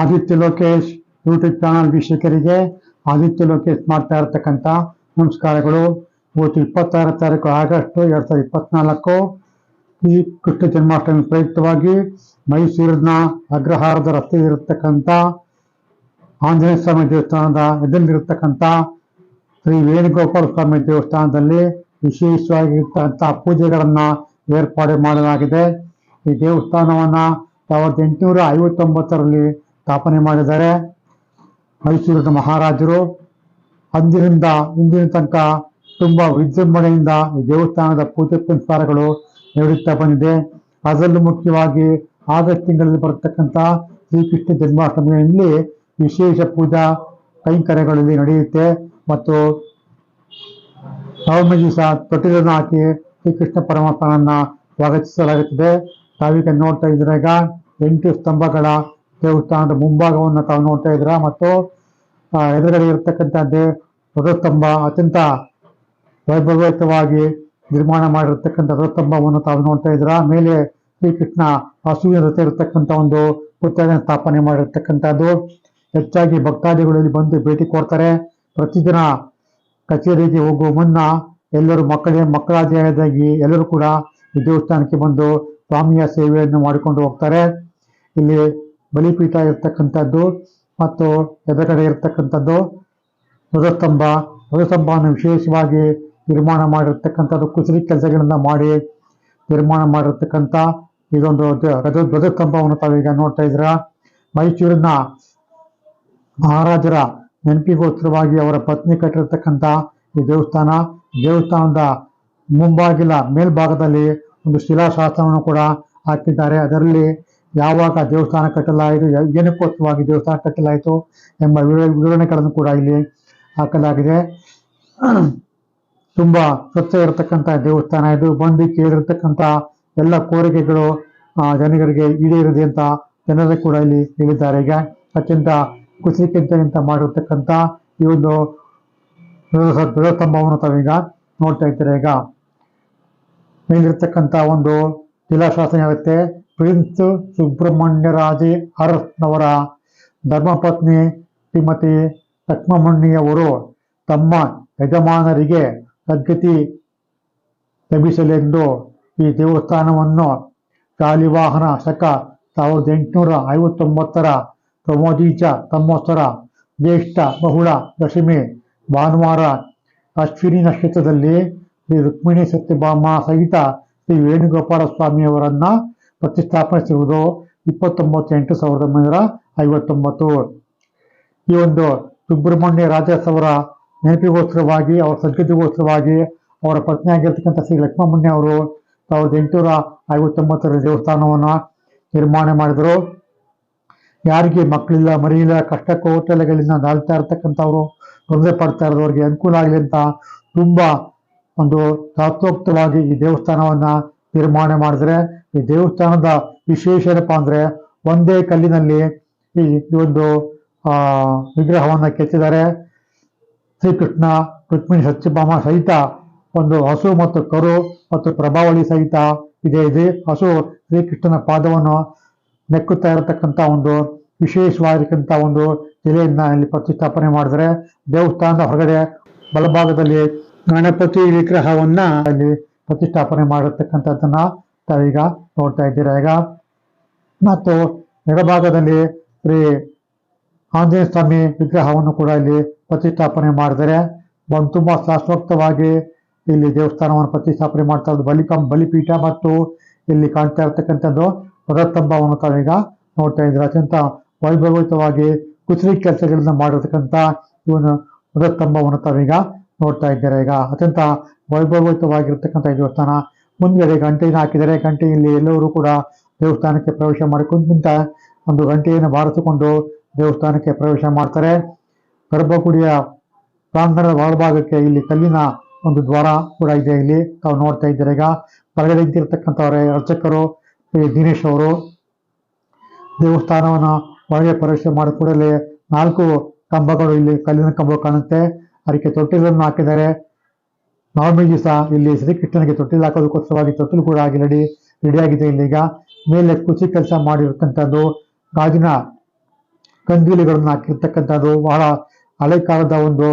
Aditya Lokesh YouTube channel ವೀಕ್ಷಕರಿಗೆ ಆದಿತ್ಯ ಲೋಕೇಶ್ ಮಾಡ್ತಾ ಇರತಕ್ಕಂಥ ನಮಸ್ಕಾರಗಳು. ಇವತ್ತು ಇಪ್ಪತ್ತಾರು ತಾರೀಕು ಆಗಸ್ಟ್ ಎರಡ್ ಸಾವಿರದ ಇಪ್ಪತ್ನಾಲ್ಕು. ಈ ಕೃಷ್ಣ ಜನ್ಮಾಷ್ಟಮಿ ಪ್ರಯುಕ್ತವಾಗಿ ಮೈಸೂರಿನ ಅಗ್ರಹಾರದ ರಸ್ತೆಯಲ್ಲಿರತಕ್ಕಂಥ ಆಂಜನೇಯ ಸ್ವಾಮಿ ದೇವಸ್ಥಾನದ ಎದುರಿಗಿರತಕ್ಕಂಥ ಶ್ರೀ ವೇಣುಗೋಪಾಲ ಸ್ವಾಮಿ ದೇವಸ್ಥಾನದಲ್ಲಿ ವಿಶೇಷವಾಗಿರ್ತಕ್ಕಂಥ ಪೂಜೆಗಳನ್ನ ಏರ್ಪಾಡು ಮಾಡಲಾಗಿದೆ. ಈ ದೇವಸ್ಥಾನವನ್ನ ಸಾವಿರದ ಎಂಟುನೂರ ಐವತ್ತೊಂಬತ್ತರಲ್ಲಿ ಸ್ಥಾಪನೆ ಮಾಡಿದ್ದಾರೆ ಮೈಸೂರಿನ ಮಹಾರಾಜರು ಅಂದಿನಿಂದ, ಇಂದಿನ ತನಕ ತುಂಬಾ ವಿಜೃಂಭಣೆಯಿಂದ ದೇವಸ್ಥಾನದ ಪೂಜೆ ಪುನಸ್ಕಾರಗಳು ನಡೆಯುತ್ತಾ ಬಂದಿದೆ. ಅದರಲ್ಲೂ ಮುಖ್ಯವಾಗಿ ಆಗಸ್ಟ್ ತಿಂಗಳಲ್ಲಿ ಬರತಕ್ಕಂಥ ಶ್ರೀಕೃಷ್ಣ ಜನ್ಮಾಷ್ಟಮಿಯಲ್ಲಿ ವಿಶೇಷ ಪೂಜಾ ಕೈಂಕರ್ಯಗಳಲ್ಲಿ ನಡೆಯುತ್ತೆ ಮತ್ತು ನವಮಿ ದಿವಸ ತೊಟ್ಟಿಲನ್ನು ಹಾಕಿ ಶ್ರೀಕೃಷ್ಣ ಪರಮಾತ್ಮನನ್ನ ಸ್ವಾಗತಿಸಲಾಗುತ್ತದೆ. ತಾವೀಗ ನೋಡ್ತಾ ಇದ್ರಾಗ ಎಂಟು ಸ್ತಂಭಗಳ ದೇವಸ್ಥಾನದ ಮುಂಭಾಗವನ್ನು ತಾವು ನೋಡ್ತಾ ಇದ್ರ ಮತ್ತು ಎದುರುಗಡೆ ಇರತಕ್ಕಂಥ ಧ್ವಜಸ್ತಂಭ ಅತ್ಯಂತ ವೈಭವಯುತವಾಗಿ ನಿರ್ಮಾಣ ಮಾಡಿರ್ತಕ್ಕಂಥ ಧ್ವಜಸ್ತಂಭವನ್ನು ತಾವು ನೋಡ್ತಾ ಇದ್ರ ಮೇಲೆ ಶ್ರೀಕೃಷ್ಣ ಹಸುವಿನ ಜೊತೆ ಇರತಕ್ಕಂಥ ಒಂದು ಪುತ್ಥಳಿಯನ್ನು ಸ್ಥಾಪನೆ ಮಾಡಿರ್ತಕ್ಕಂಥದ್ದು. ಹೆಚ್ಚಾಗಿ ಭಕ್ತಾದಿಗಳು ಇಲ್ಲಿ ಬಂದು ಭೇಟಿ ಕೊಡ್ತಾರೆ. ಪ್ರತಿದಿನ ಕಚೇರಿಗೆ ಹೋಗುವ ಮುನ್ನ ಎಲ್ಲರೂ ಮಕ್ಕಳೇ, ಮಕ್ಕಳಾದಿಯಾಗಿ ಎಲ್ಲರೂ ಕೂಡ ಈ ದೇವಸ್ಥಾನಕ್ಕೆ ಬಂದು ಸ್ವಾಮಿಯ ಸೇವೆಯನ್ನು ಮಾಡಿಕೊಂಡು ಹೋಗ್ತಾರೆ. ಇಲ್ಲಿ ಬಲಿಪೀಠ ಇರ್ತಕ್ಕಂಥದ್ದು ಮತ್ತು ಎದುರುಗಡೆ ಇರ್ತಕ್ಕಂಥದ್ದು ಧ್ವಜಸ್ತಂಭ ಧ್ವಜಸ್ತಂಭವನ್ನು ವಿಶೇಷವಾಗಿ ನಿರ್ಮಾಣ ಮಾಡಿರ್ತಕ್ಕಂಥದ್ದು ಕುಸಿರಿ ಕೆಲಸಗಳನ್ನ ಮಾಡಿ ನಿರ್ಮಾಣ ಮಾಡಿರ್ತಕ್ಕಂಥ ಇದೊಂದು ರಜ ಧ್ವಜ, ಧ್ವಜಸ್ತಂಭವನ್ನು ತಾವೀಗ ನೋಡ್ತಾ ಇದ್ದೀರಾ. ಮೈಸೂರಿನ ಮಹಾರಾಜರ ನೆನಪಿಗೋಸ್ಕರವಾಗಿ ಅವರ ಪತ್ನಿ ಕಟ್ಟಿರ್ತಕ್ಕಂಥ ಈ ದೇವಸ್ಥಾನ, ದೇವಸ್ಥಾನದ ಮುಂಭಾಗಿಲ ಮೇಲ್ಭಾಗದಲ್ಲಿ ಒಂದು ಶಿಲಾಶಾಸ್ತ್ರವನ್ನು ಕೂಡ ಹಾಕಿದ್ದಾರೆ. ಅದರಲ್ಲಿ ಯಾವಾಗ ದೇವಸ್ಥಾನ ಕಟ್ಟಲಾಯಿತು ಏನಕ್ಕೋಸ್ಕರವಾಗಿ ದೇವಸ್ಥಾನ ಕಟ್ಟಲಾಯಿತು ಎಂಬ ವಿವ- ವಿವರಣೆಗಳನ್ನು ಕೂಡ ಇಲ್ಲಿ ಹಾಕಲಾಗಿದೆ. ತುಂಬಾ ಸ್ವಚ್ಛ ಇರತಕ್ಕಂಥ ದೇವಸ್ಥಾನ ಇದು. ಬಂದು ಕೇಳಿರ್ತಕ್ಕಂಥ ಎಲ್ಲ ಕೋರಿಕೆಗಳು ಜನಗಳಿಗೆ ಈಡೇರಿದೆ ಅಂತ ಜನರು ಕೂಡ ಇಲ್ಲಿ ಹೇಳಿದ್ದಾರೆ. ಈಗ ಅತ್ಯಂತ ಕುಸಿಕೆಂತ ಮಾಡಿರ್ತಕ್ಕಂಥ ಈ ಒಂದು ಧ್ವಜ- ಧ್ವಜಸ್ತಂಭವನ್ನು ತಾವೀಗ ನೋಡ್ತಾ ಇದ್ದಾರೆ. ಈಗ ಮೇಲಿರ್ತಕ್ಕಂಥ ಒಂದು ಶಿಲಾಶಾಸನ ಇರುತ್ತೆ ಪ್ರಿನ್ಸ್ ಸುಬ್ರಹ್ಮಣ್ಯರಾಜೆ ಅರಸ್ನವರ ಧರ್ಮಪತ್ನಿ ಶ್ರೀಮತಿ ಲಕ್ಷ್ಮಮ್ಮಣ್ಣಿಯವರು ತಮ್ಮ ಯಜಮಾನರಿಗೆ ಸದ್ಗತಿ ಲಭಿಸಲೆಂದು ಈ ದೇವಸ್ಥಾನವನ್ನು ಶಾಲಿವಾಹನ ಶಕ ಸಾವಿರದ ಎಂಟುನೂರ ಐವತ್ತೊಂಬತ್ತರ ಪ್ರಮೋದೀಚ ಸಂವತ್ಸರ ಜ್ಯೇಷ್ಠ ಬಹುಳ ದಶಮಿ ಭಾನುವಾರ ಅಶ್ವಿನಿ ನಕ್ಷತ್ರದಲ್ಲಿ ಶ್ರೀ ರುಕ್ಮಿಣಿ ಸತ್ಯಭಾಮ ಸಹಿತ ಶ್ರೀ ವೇಣುಗೋಪಾಲ ಸ್ವಾಮಿಯವರನ್ನ ಪ್ರತಿಷ್ಠಾಪಿಸಿರುವುದು ಇಪ್ಪತ್ತೊಂಬತ್ತು ಎಂಟು ಸಾವಿರದ ಒಂಬೈನೂರ ಐವತ್ತೊಂಬತ್ತು. ಈ ಒಂದು ಸುಬ್ರಹ್ಮಣ್ಯ ರಾಜಸ್ ಅವರ ನೆನಪಿಗೋಸ್ಕರವಾಗಿ, ಅವರ ಸದ್ಗತಿಗೋಸ್ಕರವಾಗಿ ಅವರ ಪತ್ನಿಯಾಗಿರ್ತಕ್ಕಂಥ ಶ್ರೀ ಲಕ್ಷ್ಮಮ್ಮಣ್ಯ ಅವರು ಸಾವಿರದ ಎಂಟುನೂರ ಐವತ್ತೊಂಬತ್ತರ ದೇವಸ್ಥಾನವನ್ನು ನಿರ್ಮಾಣ ಮಾಡಿದರು. ಯಾರಿಗೆ ಮಕ್ಕಳಿಲ್ಲ, ಮರಿಯಿಲ್ಲ, ಕಷ್ಟ ಕೋಟಲೆಗಳಿಂದ ನಾಳ್ತಾ ಇರ್ತಕ್ಕಂಥವ್ರು, ತೊಂದರೆ ಪಡ್ತಾ ಇರೋದವ್ರಿಗೆ ಅನುಕೂಲ ಆಗಲಿ ಅಂತ ತುಂಬ ಒಂದು ಶಾಸ್ತ್ರೋಕ್ತವಾಗಿ ಈ ದೇವಸ್ಥಾನವನ್ನ ನಿರ್ಮಾಣ ಮಾಡಿದ್ರೆ ಈ ದೇವಸ್ಥಾನದ ವಿಶೇಷ ಏನಪ್ಪ ಅಂದ್ರೆ ಒಂದೇ ಕಲ್ಲಿನಲ್ಲಿ ಈ ಒಂದು, ಆ, ವಿಗ್ರಹವನ್ನ ಕೆತ್ತಿದ್ದಾರೆ. ಶ್ರೀಕೃಷ್ಣ, ರುಕ್ಮಿಣಿ ಸತ್ಯಭಾಮ ಸಹಿತ ಒಂದು ಹಸು ಮತ್ತು ಕರು ಮತ್ತು ಪ್ರಭಾವಳಿ ಸಹಿತ ಇದೆ ಇದೆ. ಹಸು ಶ್ರೀಕೃಷ್ಣನ ಪಾದವನ್ನು ನೆಕ್ಕುತ್ತಾ ಇರತಕ್ಕಂಥ ಒಂದು ವಿಶೇಷವಾಗಿರ್ತಕ್ಕಂಥ ಒಂದು ಶಿಲೆಯನ್ನ ಇಲ್ಲಿ ಪ್ರತಿಷ್ಠಾಪನೆ ಮಾಡಿದರೆ ದೇವಸ್ಥಾನದ ಹೊರಗಡೆ ಬಲಭಾಗದಲ್ಲಿ ಗಣಪತಿ ವಿಗ್ರಹವನ್ನ ಇಲ್ಲಿ ಪ್ರತಿಷ್ಠಾಪನೆ ಮಾಡಿರ್ತಕ್ಕಂಥದ್ದನ್ನ ತಾವೀಗ ನೋಡ್ತಾ ಇದ್ದೀರಾ. ಈಗ ಮತ್ತು ಎಡಭಾಗದಲ್ಲಿ ಶ್ರೀ ಆಂಜನೇಯ ಸ್ವಾಮಿ ವಿಗ್ರಹವನ್ನು ಕೂಡ ಇಲ್ಲಿ ಪ್ರತಿಷ್ಠಾಪನೆ ಮಾಡಿದರೆ ಒಂದು ತುಂಬ ಶಾಶ್ವತವಾಗಿ ಇಲ್ಲಿ ದೇವಸ್ಥಾನವನ್ನು ಪ್ರತಿಷ್ಠಾಪನೆ ಮಾಡ್ತಾ ಇರೋದು. ಬಲಿಕಂ ಬಲಿಪೀಠ ಮತ್ತು ಇಲ್ಲಿ ಕಾಣ್ತಾ ಇರತಕ್ಕಂಥದ್ದು ಧ್ವಜಸ್ತಂಭವನ್ನು ತಾವೀಗ ನೋಡ್ತಾ ಇದ್ದೀರಾ. ಅತ್ಯಂತ ವೈಭವಿತವಾಗಿ ಕುಸಿರಿ ಕೆಲಸಗಳನ್ನ ಮಾಡಿರ್ತಕ್ಕಂಥ ಇವನು ಧ್ವಜಸ್ತಂಭವನ್ನು ತಾವೀಗ ನೋಡ್ತಾ ಇದ್ದೀರಾ. ಈಗ ಅತ್ಯಂತ ವೈಭವಯುತವಾಗಿರ್ತಕ್ಕಂಥ ದೇವಸ್ಥಾನ. ಮುಂದ್ಗಡೆ ಗಂಟೆಯನ್ನು ಹಾಕಿದರೆ ಗಂಟೆಯಲ್ಲಿ ಎಲ್ಲರೂ ಕೂಡ ದೇವಸ್ಥಾನಕ್ಕೆ ಪ್ರವೇಶ ಮಾಡಿಕೊಂಡ ಒಂದು ಗಂಟೆಯನ್ನು ಬಾರಿಸಿಕೊಂಡು ದೇವಸ್ಥಾನಕ್ಕೆ ಪ್ರವೇಶ ಮಾಡ್ತಾರೆ. ಗರ್ಭಗುಡಿಯ ಪ್ರಾಂಗಣದ ಒಳಭಾಗಕ್ಕೆ ಇಲ್ಲಿ ಕಲ್ಲಿನ ಒಂದು ದ್ವಾರ ಕೂಡ ಇದೆ ಇಲ್ಲಿ. ತಾವು ನೋಡ್ತಾ ಇದ್ದಾರೆ ಈಗ. ಹೊರಗಡೆ ಇದ್ದಿರ್ತಕ್ಕಂಥವರೇ ಅರ್ಚಕರು ದಿನೇಶ್ ಅವರು. ದೇವಸ್ಥಾನವನ್ನು ಒಳಗೆ ಪ್ರವೇಶ ಮಾಡಿದ ಕೂಡಲೇ ನಾಲ್ಕು ಕಂಬಗಳು ಇಲ್ಲಿ ಕಲ್ಲಿನ ಕಂಬ ಕಾಣುತ್ತೆ. ಅದಕ್ಕೆ ತೊಟ್ಟಿಲನ್ನು ಹಾಕಿದ್ದಾರೆ. ನವಮಿ ದಿವಸ ಇಲ್ಲಿ ಶ್ರೀಕೃಷ್ಣನಿಗೆ ತೊಟ್ಟಿಲು ಹಾಕೋದಕ್ಕೋಸ್ಕರವಾಗಿ ತೊಟ್ಟಿಲು ಕೂಡ ಆಗಿ ರೆಡಿ ರೆಡಿಯಾಗಿದೆ ಇಲ್ಲಿ ಈಗ. ಮೇಲೆ ಕುಚಿ ಕೆಲಸ ಮಾಡಿರ್ತಕ್ಕಂಥದ್ದು, ಗಾಜಿನ ಕಂದೀಲಿಗಳನ್ನು ಹಾಕಿರ್ತಕ್ಕಂಥದ್ದು, ಬಹಳ ಹಳೆ ಕಾಲದ ಒಂದು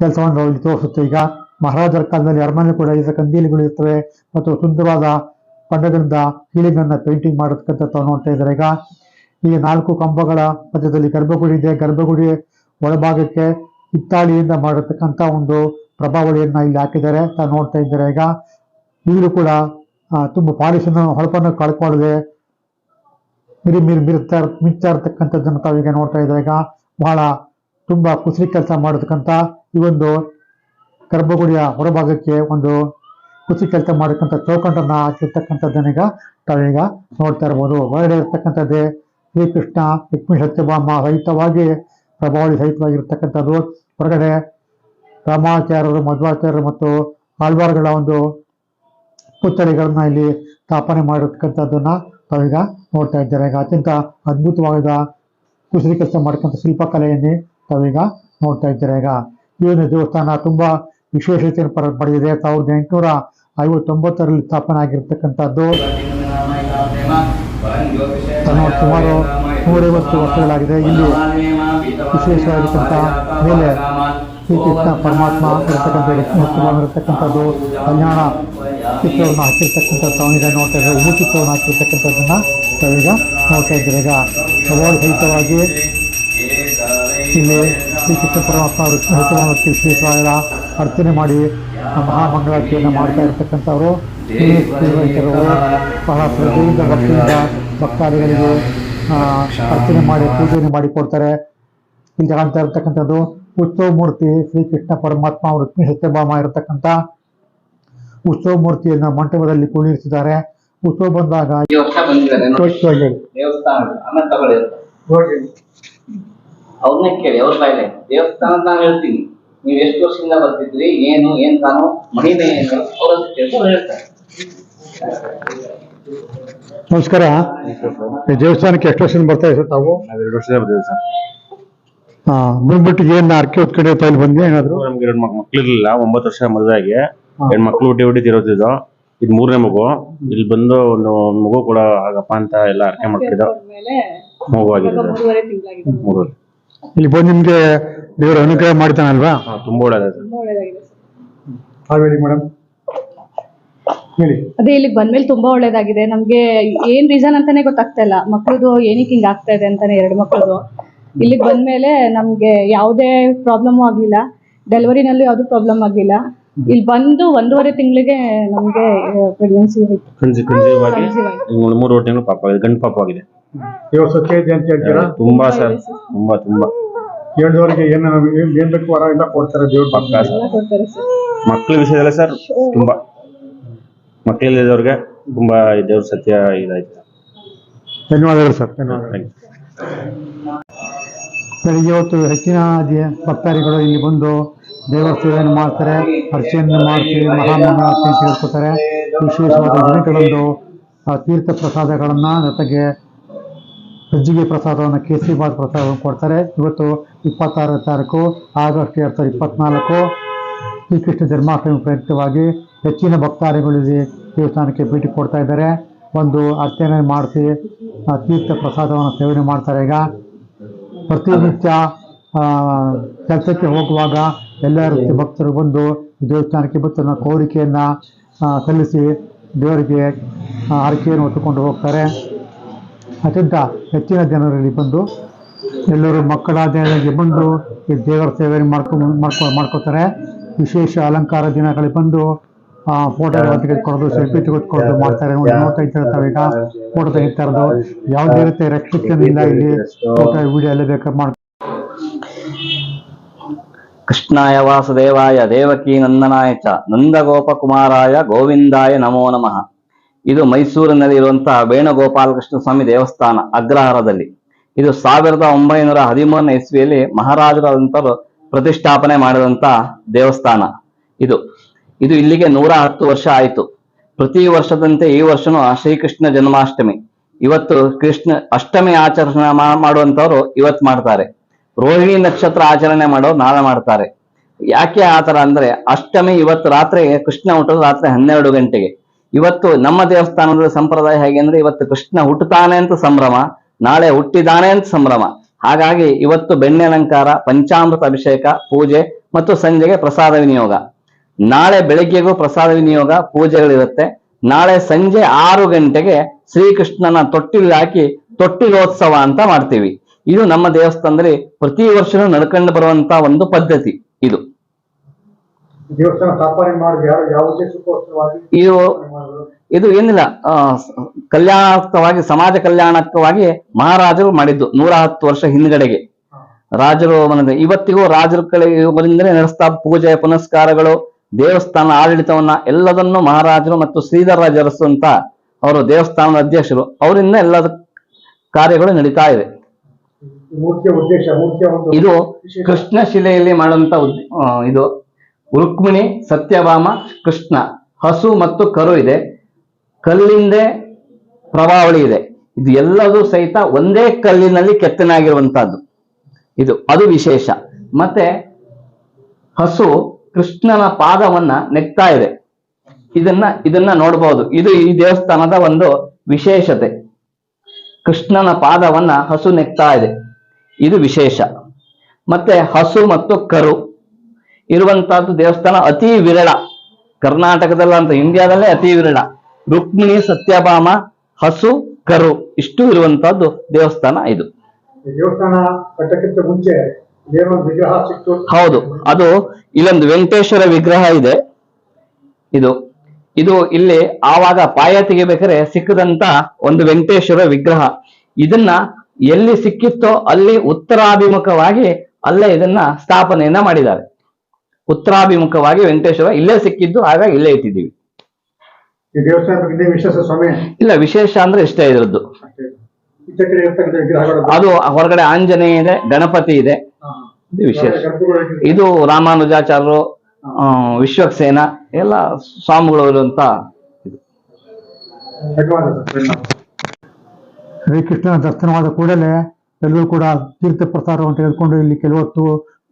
ಕೆಲಸವನ್ನು ಇಲ್ಲಿ ತೋರಿಸುತ್ತೆ ಈಗ. ಮಹಾರಾಜರ ಕಾಲದಲ್ಲಿ ಅರಮನೆ ಕೂಡ ಇದ್ದ ಕಂದೀಲಿಗಳು ಇರ್ತವೆ ಮತ್ತು ಸುಂದರವಾದ ಬಣ್ಣಗಳಿಂದ ಸೀಲಿಂಗ್ ಪೇಂಟಿಂಗ್ ಮಾಡತಕ್ಕಂಥದ್ದು ನೋಡ್ತಾ ಇದ್ದಾರೆ ಈಗ. ಈ ನಾಲ್ಕು ಕಂಬಗಳ ಮಧ್ಯದಲ್ಲಿ ಗರ್ಭಗುಡಿ ಇದೆ. ಗರ್ಭಗುಡಿ ಒಳಭಾಗಕ್ಕೆ ಹಿತ್ತಾಳಿಯಿಂದ ಮಾಡಿರ್ತಕ್ಕಂಥ ಒಂದು ಪ್ರಭಾವಳಿಯನ್ನ ಇಲ್ಲಿ ಹಾಕಿದ್ದಾರೆ. ತಾವು ನೋಡ್ತಾ ಇದ್ದಾರೆ ಈಗ ಈಗಲೂ ಕೂಡ ತುಂಬ ಪಾಲಿಶನ್ನು, ಹೊಳಪನ್ನು ಕಳ್ಕೊಳ್ಳದೆ ಮಿರಿ ಮಿರಿ, ಮಿರ್ತಾ ಮಿಂಚ್ತಾ ಇರ್ತಕ್ಕಂಥದ್ದನ್ನು ತಾವೀಗ ನೋಡ್ತಾ ಇದ್ದಾರೆ ಈಗ ಬಹಳ ತುಂಬ ಕುಸಿರಿ ಕೆಲಸ ಮಾಡತಕ್ಕಂಥ ಈ ಒಂದು ಗರ್ಭಗುಡಿಯ ಹೊರಭಾಗಕ್ಕೆ ಒಂದು ಕುಸಿ ಕೆಲಸ ಮಾಡತಕ್ಕಂಥ ಚೌಕಂಟನ್ನ ಹಾಕಿರ್ತಕ್ಕಂಥದ್ದನ್ನ ಈಗ ತಾವೀಗ ನೋಡ್ತಾ ಇರ್ಬೋದು. ಹೊರಗಡೆ ಇರ್ತಕ್ಕಂಥದ್ದೇ ಶ್ರೀಕೃಷ್ಣ, ಲಕ್ಷ್ಮೀ, ಸತ್ಯಭಾಮ ಸಹಿತವಾಗಿ ಪ್ರಭಾವಳಿ ಸಹಿತವಾಗಿರ್ತಕ್ಕಂಥದ್ದು. ಹೊರಗಡೆ ರಾಮಾಚಾರ್ಯರು, ಮಧ್ವಾಚಾರ್ಯರು ಮತ್ತು ಆಳ್ವಾರ್ಗಳ ಒಂದು ಪುತ್ಥಳಿಗಳನ್ನ ಇಲ್ಲಿ ಸ್ಥಾಪನೆ ಮಾಡಿರ್ತಕ್ಕಂಥದ್ದನ್ನ ತಾವೀಗ ನೋಡ್ತಾ ಇದ್ದಾರೆ ಈಗ ಅತ್ಯಂತ ಅದ್ಭುತವಾದ ಕುಸಿರಿ ಕೆಲಸ ಮಾಡತಕ್ಕಂಥ ಶಿಲ್ಪಕಲೆಯನ್ನೇ ತಾವೀಗ ನೋಡ್ತಾ ಇದ್ದಾರೆ ಈಗ ಈ ಒಂದು ದೇವಸ್ಥಾನ ತುಂಬಾ ವಿಶೇಷತೆಯನ್ನು ಪರ, ಪಡೆದಿದೆ. ಸಾವಿರದ ಎಂಟುನೂರ ಐವತ್ತೊಂಬತ್ತರಲ್ಲಿ ಸ್ಥಾಪನೆ ಆಗಿರ್ತಕ್ಕಂಥದ್ದು. ಸುಮಾರು ಸುಮಾರು ನೂರೈವತ್ತು ವರ್ಷಗಳಾಗಿದೆ ಇಲ್ಲಿ ವಿಶೇಷವಾಗಿರ್ತಕ್ಕಂಥ ಮೇಲೆ ಶ್ರೀಕೃಷ್ಣ ಪರಮಾತ್ಮ ಇರತಕ್ಕಂಥ ಇರತಕ್ಕಂಥದ್ದು ಕಲ್ಯಾಣ ಚಿತ್ರವನ್ನು ಹಾಕಿರ್ತಕ್ಕಂಥ ತಾವೀಗ ನೋಡ್ತಾ ಇದ್ದಾರೆ ಹೂ ಚಿತ್ರವನ್ನು ಹಾಕಿರ್ತಕ್ಕಂಥದ್ದನ್ನು ತಾವೀಗ ನೋಡ್ತಾ ಇದ್ದಾರೆ ಈಗ ಅವಾರ್ಡ್ ಸಹಿತವಾಗಿ ಇಲ್ಲಿ ಶ್ರೀಕೃಷ್ಣ ಪರಮಾತ್ಮ ವೃತ್ತಿ ವಿಶೇಷವಾದ ಅರ್ಚನೆ ಮಾಡಿ ಮಹಾಮಂಗಳ ಮಹಾಮಂಗಳಾರತಿಯನ್ನು ಮಾಡ್ತಾ ಇರ್ತಕ್ಕಂಥವರು ಶ್ರೀರವರು ಬಹಳ ಶ್ರದ್ಧೆಯಿಂದ ಭಕ್ತಿಯಿಂದ ಭಕ್ತಾದಿಗಳಿಗೆ ಆ, ಅರ್ಚನೆ ಮಾಡಿ ಪೂಜೆಯನ್ನು ಮಾಡಿ ಕೊಡ್ತಾರೆ. ಇಲ್ಲಿ ಕಾಣ್ತಾ ಇರತಕ್ಕಂಥದ್ದು ಉತ್ಸವ ಮೂರ್ತಿ ಶ್ರೀ ಕೃಷ್ಣ ಪರಮಾತ್ಮ ರುಕ್ಮಿ ಸತ್ಯಭಾಮ ಇರತಕ್ಕಂಥ ಉತ್ಸವ ಮೂರ್ತಿಯನ್ನ ಮಂಟಪದಲ್ಲಿ ಕುಳಿರಿಸಿದ್ದಾರೆ ಉತ್ಸವ ಬಂದಾಗ ಅವ್ರನ್ನೇ ಕೇಳಿ ಅವ್ರ ಬಾಯಿಲೆ. ದೇವಸ್ಥಾನ ನಾನು ಹೇಳ್ತೀನಿ. ನೀವು ಎಷ್ಟು ವರ್ಷದಿಂದ ಬರ್ತಿದ್ರಿ ಏನು ಏನ್ ತಾನು ಮಣಿಮೆ ಏನು? ಅವ್ರು ಹೇಳ್ತಾರೆ. ನಮಸ್ಕಾರ. ಈ ದೇವಸ್ಥಾನಕ್ಕೆ ಎಷ್ಟು ವರ್ಷದಿಂದ ಬರ್ತಾ ಇದ್ರು ತಾವು? ಎರಡು ವರ್ಷದ ಬಂದಿದೆ ಸರ್. ಆ, ಬಂದ್ಬಿಟ್ಟು ಏನ್ ಅರ್ಕೆ ಹೊತ್ಕೊಂಡು ಇಲ್ಲಿ ಬಂದ್ವಿ ಏನಾದ್ರು? ನಮ್ಗೆ ಎರಡು ಮಕ್ಳು ಮಕ್ಳಿರ್ಲಿಲ್ಲ ಒಂಬತ್ತು ವರ್ಷ ಮದುವೆಗೆ ಹಾ. ಎರಡು ಮಕ್ಳು ಹುಟ್ಟಿ ಹುಟ್ಟಿ ತಿರೋತಿದ್ದು. ಇದು ಮೂರನೇ ಮಗು. ಇಲ್ಲಿ ಬಂದು ಒಂದು ಮಗು ಕೂಡ ಆಗಪ್ಪ ಅಂತ ಎಲ್ಲ ಅರ್ಕೆ ಮಾಡ್ತಿದ್ದ. ಮಗು ಆಗಿದೆ ಸರ್ ಮೂರು ಇಲ್ಲಿ ಬಂದು ನಿಮ್ಗೆ ದೇವರ ಅನುಗ್ರಹ ಮಾಡ್ತಾನಲ್ವಾ? ಹಾ, ತುಂಬಾ ಒಳ್ಳೇದ ಸರ್. ಹಾವೇಳಿ ಮೇಡಮ್. ಅದೇ ಇಲ್ಲಿಗೆ ಬಂದ್ಮೇಲೆ ತುಂಬಾ ಒಳ್ಳೇದಾಗಿದೆ. ನಮ್ಗೆ ಏನ್ ರೀಸನ್ ಅಂತಾನೆ ಗೊತ್ತಾಗ್ತಾ ಇಲ್ಲ ಮಕ್ಳದು ಏನಕ್ಕೆ ಹಿಂಗ್ ಆಗ್ತಾ ಇದೆ ಅಂತಾನೆ ಎರಡು ಮಕ್ಳದು. ಇಲ್ಲಿಗೆ ಬಂದ್ಮೇಲೆ ನಮ್ಗೆ ಯಾವುದೇ ಪ್ರಾಬ್ಲಮ್ ಆಗ್ಲಿಲ್ಲ. ಡೆಲಿವರಿನಲ್ಲಿ ಯಾವ್ದು ಪ್ರಾಬ್ಲಮ್ ಆಗಿಲ್ಲ ಇಲ್ಲಿ ಬಂದು ಒಂದೂವರೆ ತಿಂಗಳಿಗೆ ನಮ್ಗೆ ಪ್ರೆಗ್ನೆನ್ಸಿ ಕನ್ಸಿ ಆಗಿ ಈಗ ಮೂರು ತಿಂಗಳು ಪಾಪ ಆಗಿದೆ. ಗಂಡು ಪಾಪ ಆಗಿದೆ. ಇದೆ ಅಂತ ಹೇಳ್ತೀರಾ? ತುಂಬಾ ಸರ್. ತುಂಬಾ ತುಂಬಾ. ಕೇಳಿದವರಿಗೆ ಏನು ಏನ್ ಏನ್ ಬೇಕು ವರ ಎಲ್ಲ ಕೊಡ್ತಾರೆ ದೇವ್ರ. ಪಕ್ಕ ಕೊಡ್ತಾರೆ ಮಕ್ಳ ವಿಷಯದಲ್ಲ ಸರ್ ತುಂಬಾ. ಮಕ್ಕಳಿಲ್ಲದವ್ರಿಗೆ ತುಂಬಾ ದೇವ್ರ ಸತ್ಯ ಇದಾಯ್ತು. ಧನ್ಯವಾದಗಳು ಸರ್ ಧನ್ಯವಾದಗಳು. ಬೆಳಿಗ್ಗೆ ಹೊತ್ತು ಹೆಚ್ಚಿನ ಭಕ್ತಾದಿಗಳು ಇಲ್ಲಿ ಬಂದು ದೇವರ ಸೇವೆಯನ್ನು ಮಾಡ್ತಾರೆ ಅರ್ಚನೆಯನ್ನು ಮಾಡ್ತೀವಿ ಮಹಾಮಂಗಳಾರತಿ ಹೇಳ್ಕೊತಾರೆ ವಿಶೇಷವಾದ ದಿನಗಳಂದು ಆ ತೀರ್ಥ ಪ್ರಸಾದಗಳನ್ನ ಜೊತೆಗೆ ಸಜ್ಜಿಗೆ ಪ್ರಸಾದವನ್ನು ಕೇಸರಿಬಾದ್ ಪ್ರಸಾದವನ್ನು ಕೊಡ್ತಾರೆ. ಇವತ್ತು ಇಪ್ಪತ್ತಾರನೇ ತಾರೀಕು ಆಗಸ್ಟ್ ಎರಡು ಸಾವಿರದ ಇಪ್ಪತ್ನಾಲ್ಕು ಶ್ರೀಕೃಷ್ಣ ಜನ್ಮಾಷ್ಟಮಿ ಪ್ರಯುಕ್ತವಾಗಿ ಹೆಚ್ಚಿನ ಭಕ್ತಾದಿಗಳು ಇಲ್ಲಿ ದೇವಸ್ಥಾನಕ್ಕೆ ಭೇಟಿ ಕೊಡ್ತಾ ಇದ್ದಾರೆ. ಒಂದು ಅರ್ಚನೆ ಮಾಡಿಸಿ ತೀರ್ಥ ಪ್ರಸಾದವನ್ನು ಸೇವನೆ ಮಾಡ್ತಾರೆ. ಈಗ ಪ್ರತಿನಿತ್ಯ ಕೆಲಸಕ್ಕೆ ಹೋಗುವಾಗ ಎಲ್ಲ ರೀತಿ ಭಕ್ತರು ಬಂದು ದೇವಸ್ಥಾನಕ್ಕೆ ಬಂದು ತನ್ನ ಕೋರಿಕೆಯನ್ನ ಸಲ್ಲಿಸಿ ದೇವರಿಗೆ ಹರಕೆಯನ್ನು ಹೊತ್ತುಕೊಂಡು ಹೋಗ್ತಾರೆ. ಅತ್ಯಂತ ಹೆಚ್ಚಿನ ಜನರಲ್ಲಿ ಬಂದು ಎಲ್ಲರೂ ಮಕ್ಕಳಾದ ಬಂದು ಈ ದೇವರ ಸೇವೆಯನ್ನು ಮಾಡ್ಕೊಂಡು ಮಾಡ್ಕೊ ಮಾಡ್ಕೋತಾರೆ ವಿಶೇಷ ಅಲಂಕಾರ ದಿನಗಳಿಗೆ ಬಂದು ಫೋಟೋ ತೆಗೆದುಕೊಳ್ಳೋದು ಸೆಲ್ಫಿ ತೆಗೆದುಕೊಳ್ಳೋದು ಮಾಡ್ತಾರೆ. ನೋಡಿ ನೋಡ್ತಾ ಇರ್ತಾರೆ ಈಗ ಫೋಟೋ ತೆಗಿತಾ ಇರೋದು. ಯಾವುದೇ ರೀತಿ ರೆಸ್ಟ್ರಿಕ್ಷನ್ ಇಲ್ಲ ಇಲ್ಲಿ. ಫೋಟೋ, ವಿಡಿಯೋ ಎಲ್ಲ ಬೇಕಾದ್ರೆ ಮಾಡ್ತಾರೆ ಕೃಷ್ಣಾಯ ವಾಸುದೇವಾಯ ದೇವಕಿ ನಂದನಾಯ ಚ ನಂದಗೋಪಕುಮಾರಾಯ ಗೋವಿಂದಾಯ ನಮೋ ನಮಃ. ಇದು ಮೈಸೂರಿನಲ್ಲಿ ಇರುವಂತಹ ವೇಣುಗೋಪಾಲಕೃಷ್ಣ ಸ್ವಾಮಿ ದೇವಸ್ಥಾನ ಅಗ್ರಹಾರದಲ್ಲಿ. ಇದು ಸಾವಿರದ ಒಂಬೈನೂರ ಹದಿಮೂರನೇ ಇಸ್ವಿಯಲ್ಲಿ ಮಹಾರಾಜರಾದಂತರು ಪ್ರತಿಷ್ಠಾಪನೆ ಮಾಡಿದಂತ ದೇವಸ್ಥಾನ. ಇದು ಇದು ಇಲ್ಲಿಗೆ ನೂರ ಹತ್ತು ವರ್ಷ ಆಯಿತು. ಪ್ರತಿ ವರ್ಷದಂತೆ ಈ ವರ್ಷನೂ ಶ್ರೀಕೃಷ್ಣ ಜನ್ಮಾಷ್ಟಮಿ. ಇವತ್ತು ಕೃಷ್ಣ ಅಷ್ಟಮಿ ಆಚರಣೆ ಮಾಡುವಂತವರು ಇವತ್ತು ಮಾಡ್ತಾರೆ. ರೋಹಿಣಿ ನಕ್ಷತ್ರ ಆಚರಣೆ ಮಾಡೋರು ನಾಳೆ ಮಾಡ್ತಾರೆ. ಯಾಕೆ ಆತರ ಅಂದ್ರೆ, ಅಷ್ಟಮಿ ಇವತ್ತು ರಾತ್ರಿ ಕೃಷ್ಣ ಹುಟ್ಟೋದು ರಾತ್ರಿ ಹನ್ನೆರಡು ಗಂಟೆಗೆ. ಇವತ್ತು ನಮ್ಮ ದೇವಸ್ಥಾನದ ಸಂಪ್ರದಾಯ ಹೇಗೆ ಅಂದ್ರೆ, ಇವತ್ತು ಕೃಷ್ಣ ಹುಟ್ಟುತ್ತಾನೆ ಅಂತ ಸಂಭ್ರಮ, ನಾಳೆ ಹುಟ್ಟಿದಾನೆ ಅಂತ ಸಂಭ್ರಮ. ಹಾಗಾಗಿ ಇವತ್ತು ಬೆಣ್ಣೆ ಅಲಂಕಾರ, ಪಂಚಾಮೃತ ಅಭಿಷೇಕ, ಪೂಜೆ ಮತ್ತು ಸಂಜೆಗೆ ಪ್ರಸಾದ ವಿನಿಯೋಗ. ನಾಳೆ ಬೆಳಿಗ್ಗೆಗೂ ಪ್ರಸಾದ ವಿನಿಯೋಗ ಪೂಜೆಗಳಿರುತ್ತೆ. ನಾಳೆ ಸಂಜೆ ಆರು ಗಂಟೆಗೆ ಶ್ರೀಕೃಷ್ಣನ ತೊಟ್ಟಿಲ್ ಹಾಕಿ ತೊಟ್ಟಿಲೋತ್ಸವ ಅಂತ ಮಾಡ್ತೀವಿ. ಇದು ನಮ್ಮ ದೇವಸ್ಥಾನದಲ್ಲಿ ಪ್ರತಿ ವರ್ಷನೂ ನಡ್ಕೊಂಡು ಬರುವಂತ ಒಂದು ಪದ್ಧತಿ ಇದು. ಇದು ಇದು ಏನಿಲ್ಲ ಕಲ್ಯಾಣಾರ್ಥವಾಗಿ ಸಮಾಜ ಕಲ್ಯಾಣಕ್ಕವಾಗಿ ಮಹಾರಾಜರು ಮಾಡಿದ್ದು ನೂರ ಹತ್ತು ವರ್ಷ ಹಿಂದ್ಗಡೆಗೆ. ರಾಜರು ಇವತ್ತಿಗೂ ರಾಜರ ಕಡೆಯಿಂದಲೇ ನಡೆಸ್ತಾ ಪೂಜೆ ಪುನಸ್ಕಾರಗಳು ದೇವಸ್ಥಾನ ಆಡಳಿತವನ್ನ ಎಲ್ಲದನ್ನು ಮಹಾರಾಜರು ಮತ್ತು ಶ್ರೀಧರ ರಾಜರಸು ಅಂತ ಅವರು ದೇವಸ್ಥಾನದ ಅಧ್ಯಕ್ಷರು ಅವರಿಂದ ಎಲ್ಲ ಕಾರ್ಯಗಳು ನಡೀತಾ ಒಂದು ಇದು ಕೃಷ್ಣ ಶಿಲೆಯಲ್ಲಿ ಮಾಡುವಂತ ಇದು. ರುಕ್ಮಿಣಿ ಸತ್ಯಭಾಮ ಕೃಷ್ಣ. ಹಸು ಮತ್ತು ಕರು ಇದೆ. ಕಲ್ಲಿಂದೆ ಪ್ರಭಾವಳಿ ಇದೆ. ಇದು ಎಲ್ಲದೂ ಸಹಿತ ಒಂದೇ ಕಲ್ಲಿನಲ್ಲಿ ಕೆತ್ತನಾಗಿರುವಂತಹದ್ದು ಇದು ಅದು ವಿಶೇಷ. ಮತ್ತೆ ಹಸು ಕೃಷ್ಣನ ಪಾದವನ್ನ ನೆಕ್ತಾ ಇದೆ. ಇದನ್ನ ಇದನ್ನ ನೋಡಬಹುದು ಇದು ಈ ದೇವಸ್ಥಾನದ ಒಂದು ವಿಶೇಷತೆ. ಕೃಷ್ಣನ ಪಾದವನ್ನ ಹಸು ನೆಕ್ತಾ ಇದೆ. ಇದು ವಿಶೇಷ. ಮತ್ತೆ ಹಸು ಮತ್ತು ಕರು. ಇರುವಂತಹದ್ದು ದೇವಸ್ಥಾನ ಅತಿ ವಿರಳ. ಕರ್ನಾಟಕದಲ್ಲ ಅಂತ, ಇಂಡಿಯಾದಲ್ಲೇ ಅತಿ ವಿರಳ. ರುಕ್ಮಿಣಿ ಸತ್ಯಭಾಮ, ಹಸು, ಕರು, ಇಷ್ಟು ಇರುವಂತಹದ್ದು ದೇವಸ್ಥಾನ ಇದು. ದೇವಸ್ಥಾನ ಕಟ್ಟಕ್ಕಿಂತ ಮುಂಚೆ ಹೌದು ಅದು ಇಲ್ಲೊಂದು ವೆಂಕಟೇಶ್ವರ ವಿಗ್ರಹ ಇದೆ. ಇದು ಇದು ಇಲ್ಲಿ ಆವಾಗ ಪಾಯ ತೆಗಿಬೇಕಾದ್ರೆ ಸಿಕ್ಕದಂತ ಒಂದು ವೆಂಕಟೇಶ್ವರ ವಿಗ್ರಹ. ಇದನ್ನ ಎಲ್ಲಿ ಸಿಕ್ಕಿತ್ತೋ ಅಲ್ಲಿ ಉತ್ತರಾಭಿಮುಖವಾಗಿ ಅಲ್ಲೇ ಇದನ್ನ ಸ್ಥಾಪನೆಯನ್ನ ಮಾಡಿದ್ದಾರೆ. ಉತ್ತರಾಭಿಮುಖವಾಗಿ ವೆಂಕಟೇಶ್ವರ ಇಲ್ಲೇ ಸಿಕ್ಕಿದ್ದು ಹಾಗಾಗಿ ಇಲ್ಲೇ ಇಟ್ಟಿದ್ದೀವಿ. ಇಲ್ಲ ವಿಶೇಷ ಅಂದ್ರೆ ಇಷ್ಟೇ ಇದ್ರದ್ದು. ಅದು ಹೊರಗಡೆ ಆಂಜನೇಯ ಇದೆ ಗಣಪತಿ ಇದೆ ಇದು ವಿಶೇಷ. ಇದು ರಾಮಾನುಜಾಚಾರ್ಯರು ವಿಶ್ವಕ್ಸೇನ ಎಲ್ಲ ಸ್ವಾಮಿಗಳು ಅಂತ ಸರ್. ಶ್ರೀಕೃಷ್ಣನ ದರ್ಶನವಾದ ಕೂಡಲೇ ಎಲ್ಲರೂ ಕೂಡ ತೀರ್ಥ ಪ್ರಸಾರವನ್ನು ತೆಗೆದುಕೊಂಡು ಇಲ್ಲಿ ಕೆಲವೊತ್ತು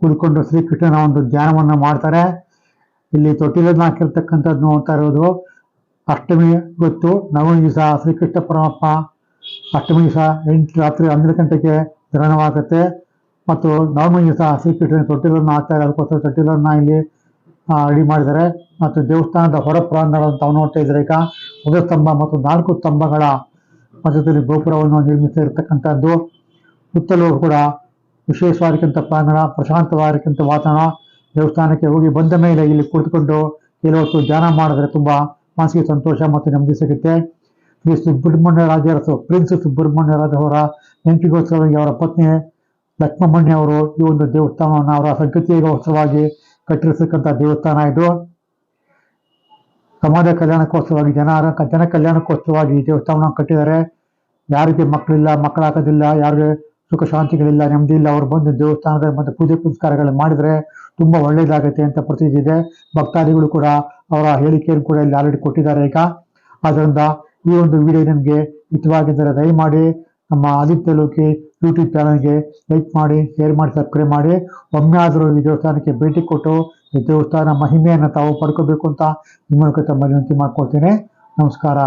ಕುಳಿಕೊಂಡು ಶ್ರೀಕೃಷ್ಣನ ಒಂದು ಧ್ಯಾನವನ್ನ ಮಾಡ್ತಾರೆ. ಇಲ್ಲಿ ತೊಟ್ಟಿಲನ್ನು ಹಾಕಿರ್ತಕ್ಕಂಥದ್ದು ನೋಡ್ತಾ ಇರೋದು ಅಷ್ಟಮಿ ಗೊತ್ತು ನವಮಿ ದಿವಸ ಶ್ರೀಕೃಷ್ಣ ಪರಮಾತ್ಮ ಅಷ್ಟಮಿ ದಿವಸ ಎಂಟು ರಾತ್ರಿ ಹನ್ನೆರಡು ಗಂಟೆಗೆ ಗ್ರಹಣವಾಗುತ್ತೆ ಮತ್ತು ನವಮಿ ದಿವಸ ಶ್ರೀಕೃಷ್ಣನ ತೊಟ್ಟಿಲನ್ನು ಹಾಕ್ತಾರೆ ಅದಕ್ಕೋಸ್ಕರ ತೊಟ್ಟಿಲನ್ನು ಇಲ್ಲಿ ರೆಡಿ ಮಾಡಿದ್ದಾರೆ. ಮತ್ತು ದೇವಸ್ಥಾನದ ಹೊರ ಪ್ರಾಂಗಣಗಳನ್ನು ತಾವು ನೋಡ್ತಾ ಇದ್ದಾರೆ ಈಗ ಒಂದು ಸ್ತಂಭ ಮತ್ತು ನಾಲ್ಕು ಸ್ತಂಭಗಳ ಮಧ್ಯದಲ್ಲಿ ಗೋಪುರವನ್ನು ನಿರ್ಮಿಸಿರ್ತಕ್ಕಂಥದ್ದು ಸುತ್ತಲೂ ಕೂಡ ವಿಶೇಷವಾಗಿರ್ತಕ್ಕಂಥ ಪ್ರಾಂಗಣ ಪ್ರಶಾಂತವಾಗಿರ್ತಕ್ಕಂಥ ವಾತಾವರಣ. ದೇವಸ್ಥಾನಕ್ಕೆ ಹೋಗಿ ಬಂದ ಮೇಲೆ ಇಲ್ಲಿ ಕುಳಿತುಕೊಂಡು ಕೆಲವತ್ತು ಧ್ಯಾನ ಮಾಡಿದ್ರೆ ತುಂಬಾ ಮನಸ್ಸಿಗೆ ಸಂತೋಷ ಮತ್ತು ನೆಮ್ಮದಿ ಸಿಗುತ್ತೆ. ಶ್ರೀ ಸುಬ್ರಹ್ಮಣ್ಯ ರಾಜರಸು ಪ್ರಿನ್ಸ್ ಸುಬ್ರಹ್ಮಣ್ಯ ರಾಜ ಅವರ ನೆನಪಿಗೋಸ್ಕರವಾಗಿ ಅವರ ಪತ್ನಿ ಲಕ್ಷ್ಮಣ್ಯ ಅವರು ಈ ಒಂದು ದೇವಸ್ಥಾನವನ್ನು ಅವರ ಸಂಗತಿಗೋಸ್ಕರವಾಗಿ ಕಟ್ಟಿರತಕ್ಕಂಥ ದೇವಸ್ಥಾನ ಇದು. ಸಮಾಜ ಕಲ್ಯಾಣಕ್ಕೋಸ್ಕರವಾಗಿ ಜನರ ಜನ ಕಲ್ಯಾಣಕ್ಕೋಸ್ಕರವಾಗಿ ಈ ದೇವಸ್ಥಾನವನ್ನು ಕಟ್ಟಿದ್ದಾರೆ. ಯಾರಿಗೆ ಮಕ್ಕಳಿಲ್ಲ, ಮಕ್ಕಳಾಗೋದಿಲ್ಲ, ಯಾರಿಗೆ ಸುಖ ಶಾಂತಿಗಳಿಲ್ಲ, ನೆಮ್ಮದಿ ಇಲ್ಲ, ಅವರು ಬಂದು ದೇವಸ್ಥಾನದ ಮತ್ತೆ ಪೂಜೆ ಪುನಸ್ಕಾರಗಳು ಮಾಡಿದರೆ ತುಂಬಾ ಒಳ್ಳೆಯದಾಗುತ್ತೆ ಅಂತ ಪ್ರತೀತಿ ಇದೆ. ಭಕ್ತಾದಿಗಳು ಕೂಡ ಅವರ ಹೇಳಿಕೆಯನ್ನು ಕೂಡ ಇಲ್ಲಿ ಆಲ್ರೆಡಿ ಕೊಟ್ಟಿದ್ದಾರೆ ಈಗ. ಆದ್ದರಿಂದ ಈ ಒಂದು ವಿಡಿಯೋ ನಿಮಗೆ ಹಿತವಾಗಿದ್ದರೆ ದಯಮಾಡಿ ನಮ್ಮ ಆದಿತ್ಯ ಲೋಕಿ ಯೂಟ್ಯೂಬ್ ಚಾನಲ್ಗೆ ಲೈಕ್ ಮಾಡಿ ಶೇರ್ ಮಾಡಿ ಸಬ್ಸ್ಕ್ರೈಬ್ ಮಾಡಿ. ಒಮ್ಮೆ ಆದರೂ ಈ ದೇವಸ್ಥಾನಕ್ಕೆ ಭೇಟಿ ಕೊಟ್ಟು ಈ ದೇವಸ್ಥಾನ ಮಹಿಮೆಯನ್ನು ತಾವು ಪಡ್ಕೋಬೇಕು ಅಂತ ನಿಮ್ಮ ಮೂಲಕ ತಮ್ಮ ವಿನಂತಿ ಮಾಡ್ಕೊಳ್ತೇನೆ. ನಮಸ್ಕಾರ.